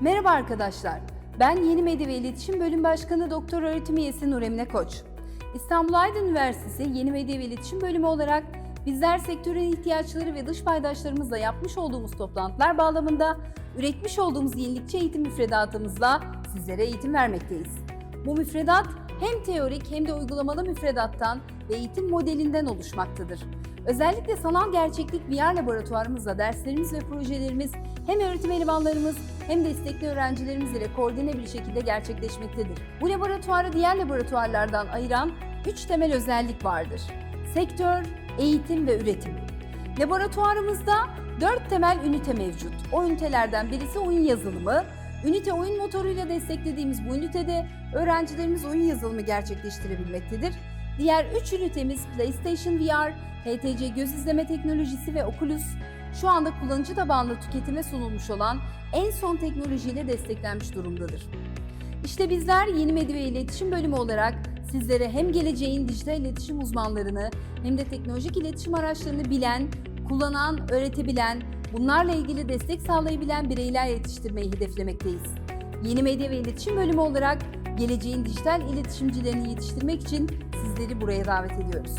Merhaba arkadaşlar. Ben Yeni Medya ve İletişim Bölüm Başkanı Doktor Öğretim Üyesi Nur Emine Koç. İstanbul Aydın Üniversitesi Yeni Medya ve İletişim Bölümü olarak bizler sektörün ihtiyaçları ve dış paydaşlarımızla yapmış olduğumuz toplantılar bağlamında üretmiş olduğumuz yenilikçi eğitim müfredatımızla sizlere eğitim vermekteyiz. Bu müfredat hem teorik hem de uygulamalı müfredattan ve eğitim modelinden oluşmaktadır. Özellikle sanal gerçeklik VR laboratuvarımızla derslerimiz ve projelerimiz hem öğretim elemanlarımız hem destekli öğrencilerimiz ile koordine bir şekilde gerçekleşmektedir. Bu laboratuvarı diğer laboratuvarlardan ayıran üç temel özellik vardır. Sektör, eğitim ve üretim. Laboratuvarımızda dört temel ünite mevcut. O ünitelerden birisi oyun yazılımı. Ünite oyun motoruyla desteklediğimiz bu ünitede öğrencilerimiz oyun yazılımı gerçekleştirebilmektedir. Diğer üç ünitemiz PlayStation VR, HTC göz izleme teknolojisi ve Oculus. Şu anda kullanıcı tabanlı tüketime sunulmuş olan en son teknolojiyle desteklenmiş durumdadır. İşte bizler Yeni Medya ve İletişim Bölümü olarak sizlere hem geleceğin dijital iletişim uzmanlarını hem de teknolojik iletişim araçlarını bilen, kullanan, öğretebilen, bunlarla ilgili destek sağlayabilen bireyler yetiştirmeyi hedeflemekteyiz. Yeni Medya ve İletişim Bölümü olarak geleceğin dijital iletişimcilerini yetiştirmek için sizleri buraya davet ediyoruz.